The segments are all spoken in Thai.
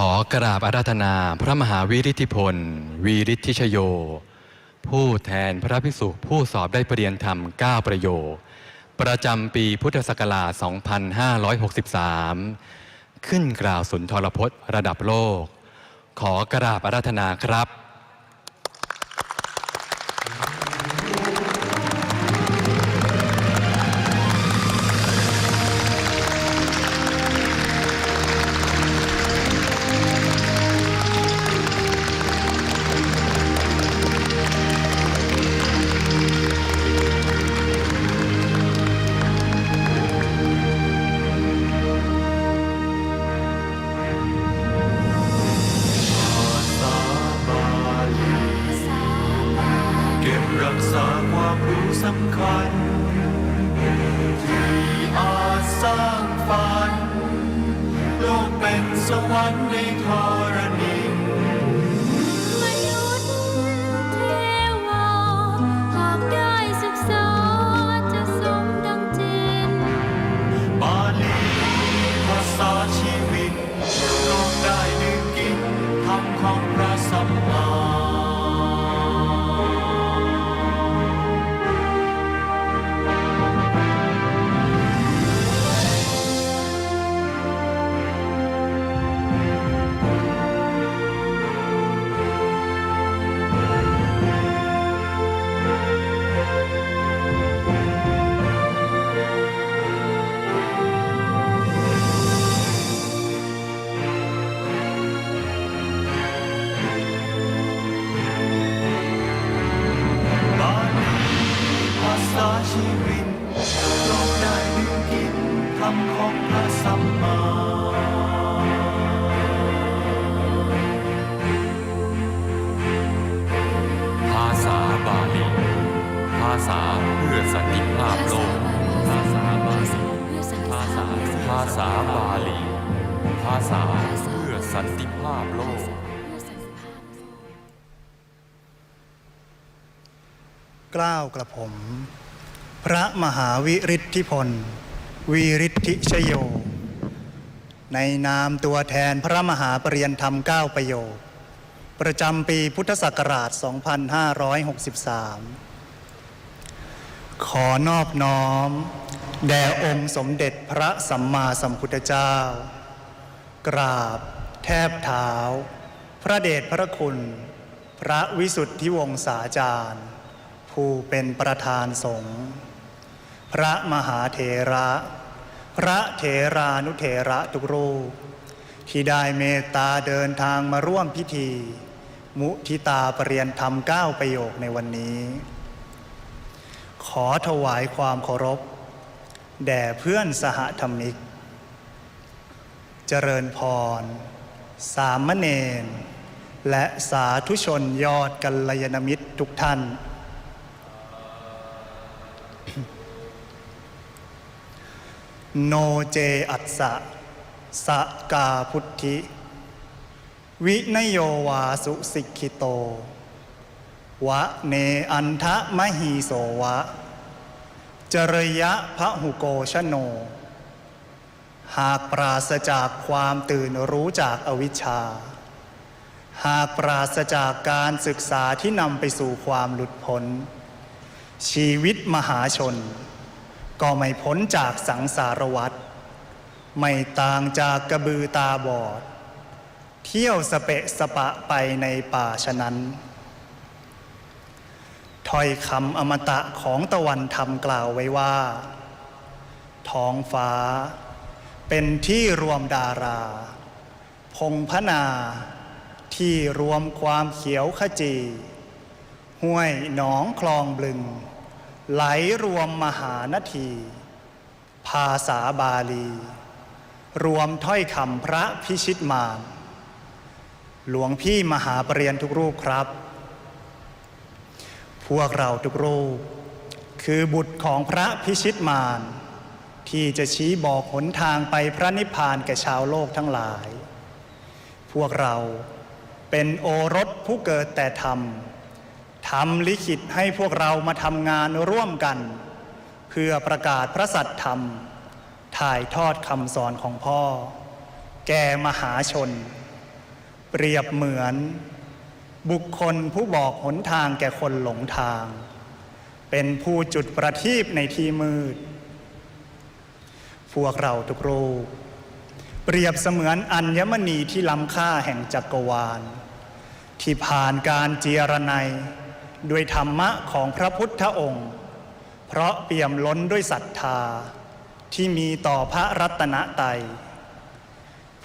ขอกราบอาราธนาพระมหาวิริธิพล วีริธิชโย ผู้แทนพระภิกษุผู้สอบได้ปรริยนธรรม 9 ประโยค ประจำปีพุทธศักราช 2563 ขึ้นกล่าวสุนทรพจน์ระดับโลก ขอกราบอาราธนาครับ สำคัญาภาษาบาลี ภาษาเพื่อสันติภาพโลก กล้าวกระผม พระมหาวิริทธิพล วีริทธิชโย ในนามตัวแทนพระมหาปรริยนธรรม9ประโยค ประจำปีพุทธศักราช 2563 ขอนอบน้อม แด่องค์สมเด็จพระสัมมาสัมพุทธเจ้า กราบ แทบเท้า พระเดชพระคุณ พระวิสุทธิวงศาจารย์ ผู้เป็นประธานสงฆ์พระมหาเถระ พระเถรานุเถระทุกรูป ที่ได้เมตตาเดินทางมาร่วมพิธี มุทิตาปรริยนธรรมเก้าประโยคในวันนี้ ขอถวายความเคารพ แด่เพื่อนสหธรรมิก เจริญพร สามเณร และสาธุชนยอดกัลยาณมิตรทุกท่าน โนเจอัสสะสกาพุทธิ วินโยวาสุสิกขิโต วะเนอันทะมหีโสวะ จรยะพระหุโกชโน หากปราศจากความตื่นรู้จากอวิชชา หากปราศจากการศึกษาที่นำไปสู่ความหลุดพ้น ชีวิตมหาชน ก็ไม่พ้นจากสังสารวัฏไม่ต่างจากกระบือตาบอด เที่ยวสเปะสปะไปในป่าฉะนั้น ถ้อยคำอมตะของตะวันธรรมกล่าวไว้ว่า ท้องฟ้า เป็นที่รวมดารา พงพนา ที่รวมความเขียวขจี ห้วยหนองคลองบลึง ไหลรวมมหานที ภาษาบาลี รวมถ้อยคำพระพิชิตมารหลวงพี่มหาปรริยนทุกรูปครับ พวกเราทุกรูป คือบุตรของพระพิชิตมาร ที่จะชี้บอกหนทางไปพระนิพพานแก่ชาวโลกทั้งหลาย พวกเราเป็นโอรสผู้เกิดแต่ธรรมทำลิขิตให้พวกเรามาทำงานร่วมกัน เพื่อประกาศพระสัตธรรม ถ่ายทอดคำสอนของพ่อ แก่มหาชน เปรียบเหมือน บุคคลผู้บอกหนทางแก่คนหลงทาง เป็นผู้จุดประทีปในที่มืด พวกเราทุกรูปเปรียบเสมือนอัญมณีที่ล้ำค่าแห่งจักรวาล ที่ผ่านการเจรนัยด้วยธรรมะของพระพุทธองค์ เพราะเปี่ยมล้นด้วยศรัทธาที่มีต่อพระรัตนตรัย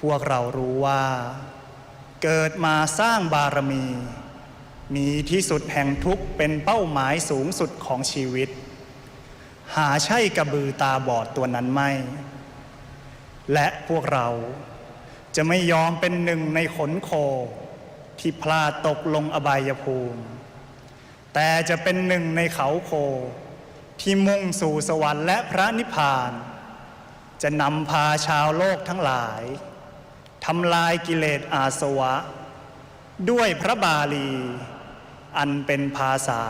พวกเรารู้ว่า เกิดมาสร้างบารมี มีที่สุดแห่งทุกข์เป็นเป้าหมายสูงสุดของชีวิต หาใช่กระบือตาบอดตัวนั้นไม่ และพวกเราจะไม่ยอมเป็นหนึ่งในขนโค ที่พลาดตกลงอบายภูมิ แต่จะเป็นหนึ่งในเขาโค ที่มุ่งสู่สวรรค์และพระนิพพาน จะนำพาชาวโลกทั้งหลาย ทำลายกิเลสอาสวะ ด้วยพระบาลี อันเป็นภาษา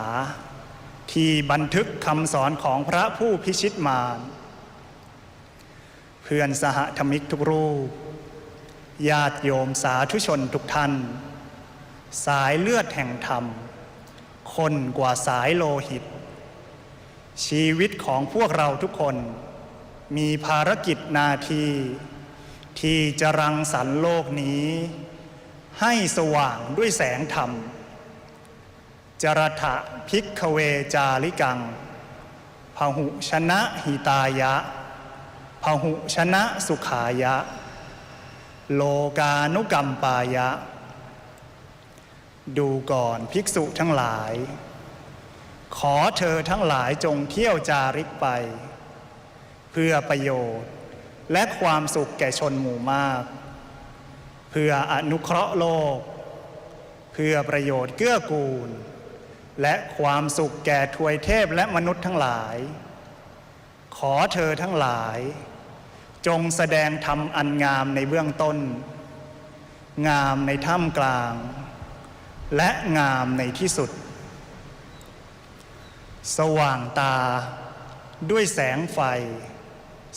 ที่บันทึกคำสอนของพระผู้พิชิตมารเพื่อนสหธรรมิกทุกรูป ญาติโยมสาธุชนทุกท่าน สายเลือดแห่งธรรมคนกว่าสายโลหิต ชีวิตของพวกเราทุกคน มีภารกิจหน้าที่ ที่จะรังสรรค์โลกนี้ ให้สว่างด้วยแสงธรรม จรถะพิกขเวจาริกังพหุชนะหิตายะพหุชนะสุขายะ โลกานุกรรมปายะ ดูก่อนภิกษุทั้งหลาย ขอเธอทั้งหลายจงเที่ยวจาริกไป เพื่อประโยชน์ และความสุขแก่ชนหมู่มาก เพื่ออนุเคราะห์โลก เพื่อประโยชน์เกื้อกูล และความสุขแก่ทวยเทพและมนุษย์ทั้งหลาย ขอเธอทั้งหลาย จงแสดงธรรมอันงามในเบื้องต้น งามในท่ามกลาง และงามในที่สุด สว่างตาด้วยแสงไฟ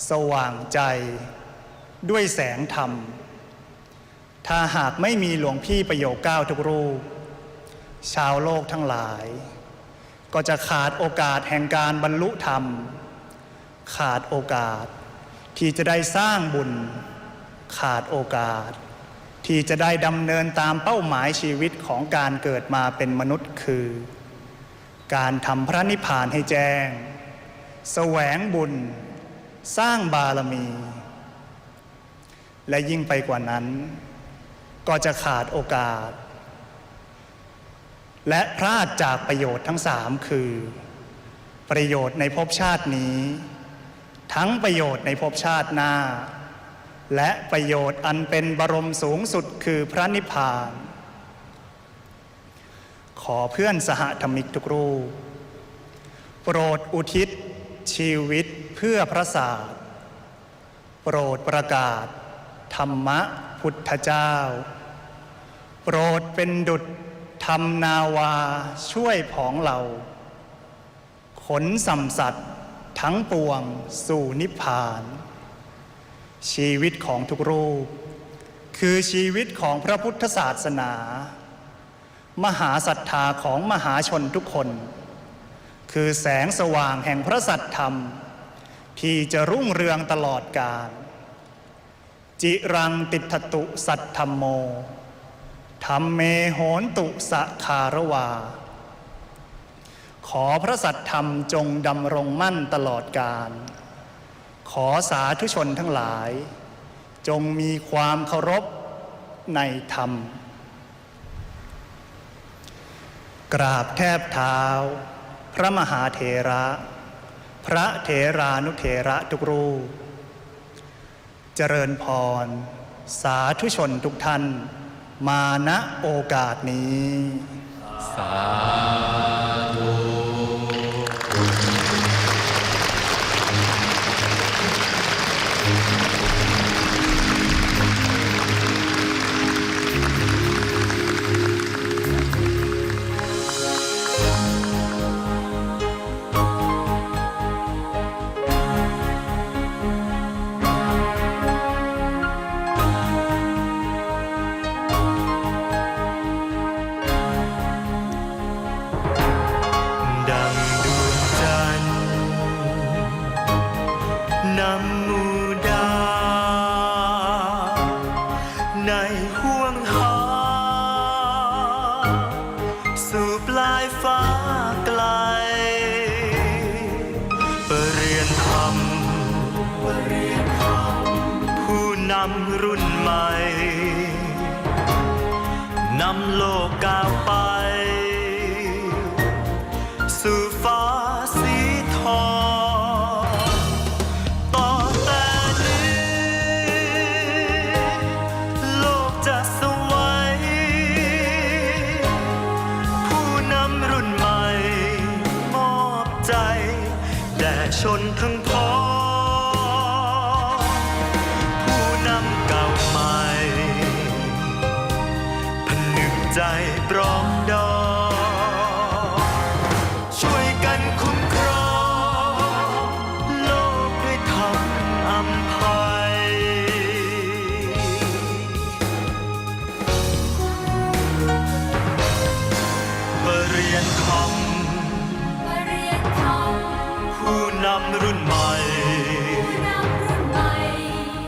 สว่างใจ ด้วยแสงธรรม ถ้าหากไม่มีหลวงพี่ประโยคเก้าทุกรูป ชาวโลกทั้งหลาย ก็จะขาดโอกาสแห่งการบรรลุธรรม ขาดโอกาสที่จะได้สร้างบุญ ขาดโอกาส ที่จะได้ดำเนินตามเป้าหมายชีวิตของการเกิดมาเป็นมนุษย์คือ การทำพระนิพพานให้แจ้ง แสวงบุญ สร้างบารมี และยิ่งไปกว่านั้น ก็จะขาดโอกาส และพลาดจากประโยชน์ทั้งสามคือ ประโยชน์ในภพชาตินี้ ทั้งประโยชน์ในภพชาติหน้า และประโยชน์อันเป็นบรมสูงสุดคือพระนิพพาน ขอเพื่อนสหธรรมิกทุกรูป โปรดอุทิศ ชีวิตเพื่อพระศาสตร์โปรดประกาศ ธรรมะพุทธเจ้า โปรดเป็นดุจธรรมนาวาช่วยผองเรา ขนสัมสัตว์ทั้งปวงสู่นิพพาน ชีวิตของทุกรูป คือชีวิตของพระพุทธศาสนา มหาศรัทธาของมหาชนทุกคน คือแสงสว่างแห่งพระสัตธรรม ที่จะรุ่งเรืองตลอดกาลจิรังติทตุสัทธรรมโมธรรมเมโหนตุสะคารวา ขอพระสัตธรรมจงดำรงมั่นตลอดกาลขอสาธุชนทั้งหลาย จงมีความเคารพในธรรม กราบแทบเท้า พระมหาเถระ พระเถรานุเถระทุกรูป เจริญพร สาธุชนทุกท่าน มาณโอกาสนี้ สา ในห่ ปรองดองช่วยกันคุ้มครองโลกด้วยธรรมอำภัย ปรเรียนธรรมมาเรียนธรรมผู้นำรุ่นใหม่ผู้นำรุ่นใหม่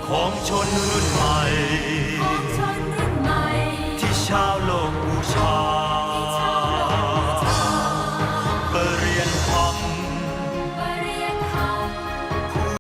ของชนรุ่นใหม่